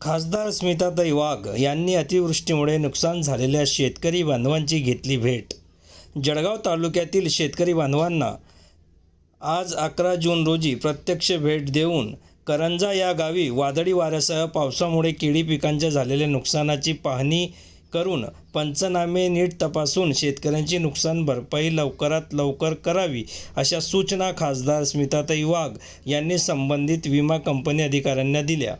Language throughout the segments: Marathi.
खासदार स्मिताताई वाघ यांनी अतिवृष्टीमुळे नुकसान झालेल्या शेतकरी बांधवांची घेतली भेट. जळगाव तालुक्यातील शेतकरी बांधवांना आज अकरा जून रोजी प्रत्यक्ष भेट देऊन करंजा या गावी वादळी वाऱ्यासह पावसामुळे केळी पिकांच्या झालेल्या नुकसानाची पाहणी करून पंचनामे नीट तपासून शेतकऱ्यांची नुकसान भरपाई लवकरात लवकर करावी अशा सूचना खासदार स्मिताताई वाघ यांनी संबंधित विमा कंपनी अधिकाऱ्यांना दिल्या.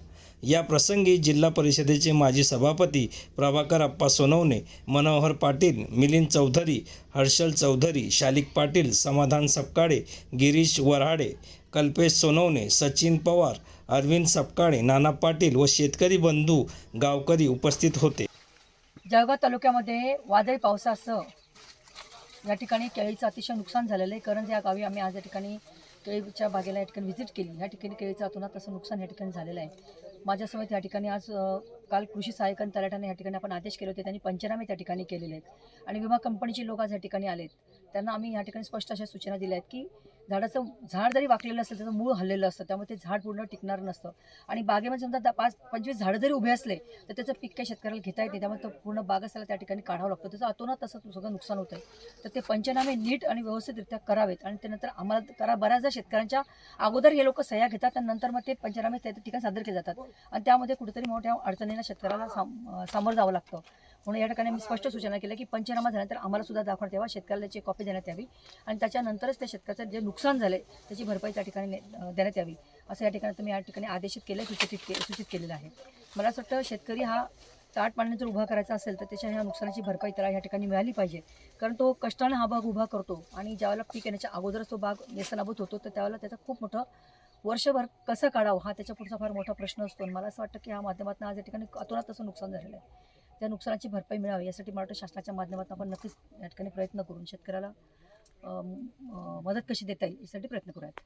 या प्रसंगी जिल्हा परिषदेचे माजी सभापती प्रभाकर अप्पा सोनवणे मनोहर पाटील मिलिंद चौधरी हर्षल चौधरी शालिक पाटील समाधान सपकाळे गिरीश वऱ्हाडे कल्पेश सोनवणे सचिन पवार अरविंद सपकाळे नाना पाटील व शेतकरी बंधू गावकरी उपस्थित होते. जळगाव तालुक्यामध्ये वादळी पावसासह या ठिकाणी केळीचं अतिशय नुकसान झालेलं आहे. कारण या गावी आम्ही आज या ठिकाणी केळीच्या बागेला या ठिकाणी व्हिजिट केली. या ठिकाणी केळीचं अतोनात असं नुकसान या ठिकाणी झालेलं आहे. माझ्यासोबत या ठिकाणी आज काल कृषी सहाय्यक आणि तलाठ्याने या ठिकाणी आपण आदेश केले होते. त्यांनी पंचनामे त्या ठिकाणी केलेले आहेत. आणि विमा कंपनीचे लोक आज या ठिकाणी आलेत. त्यांना आम्ही या ठिकाणी स्पष्ट अशा सूचना दिल्या आहेत की झाडाचं झाड जरी वाकलेलं असेल त्याचं मूळ हल्लेलं असतं त्यामुळे ते झाड पूर्ण टिकणार नसतं. आणि बागेमध्ये समजा पाच पंचवीस झाडं जरी उभे असले तर त्याचं पीक काही शेतकऱ्याला घेता येते त्यामुळे तो पूर्ण बाग असायला त्या ठिकाणी काढावं लागतं. त्याचं अतोनात तसं सगळं नुकसान होतं आहे तर ते पंचनामे नीट आणि व्यवस्थितरित्या करावेत आणि त्यानंतर आम्हाला करा बऱ्याचदा शेतकऱ्यांच्या अगोदर हे लोक सह्या घेतात आणि नंतर मग ते पंचनामे त्या ठिकाणी सादर केले जातात. आणि त्यामध्ये कुठेतरी मोठ्या अडचणींना शेतकऱ्याला साम सामोरं जावं लागतं. म्हणून या ठिकाणी मी स्पष्ट सूचना केल्या की पंचनामा झाल्यानंतर आम्हाला सुद्धा दाखवण्यात यावा. शेतकऱ्याला त्याची कॉपी देण्यात यावी आणि त्याच्यानंतरच त्या शेतकऱ्याचं जे नुकसान झालं त्याची भरपाई त्या ठिकाणी ने- देण्यात यावी. असं या ठिकाणी तुम्ही या ठिकाणी आदेशित केलं सूचित के सूचित केलेलं आहे. मला असं वाटतं शेतकरी हा ताट पाण्याने जर उभा करायचा असेल तर त्याच्या ह्या नुकसानाची भरपाई त्याला या ठिकाणी मिळाली पाहिजे. कारण तो कष्टानं हा भाग उभा करतो आणि ज्यावेळेला पीक येण्याच्या अगोदरच तो भाग नेस्तनाभूत होतो तर त्यावेळेला त्याचा खूप मोठं वर्षभर कसं काढावं हा त्याच्या पुढचा फार मोठा प्रश्न असतो. आणि मला असं वाटतं की ह्या माध्यमातून आज या ठिकाणी अतोनात तसं नुकसान झालेलं आहे. त्या नुकसानाची भरपाई मिळावी यासाठी मराठा शासनाच्या माध्यमातून आपण नक्कीच या ठिकाणी प्रयत्न करून शेतकऱ्याला मदत कशी देता येईल यासाठी प्रयत्न करूयात.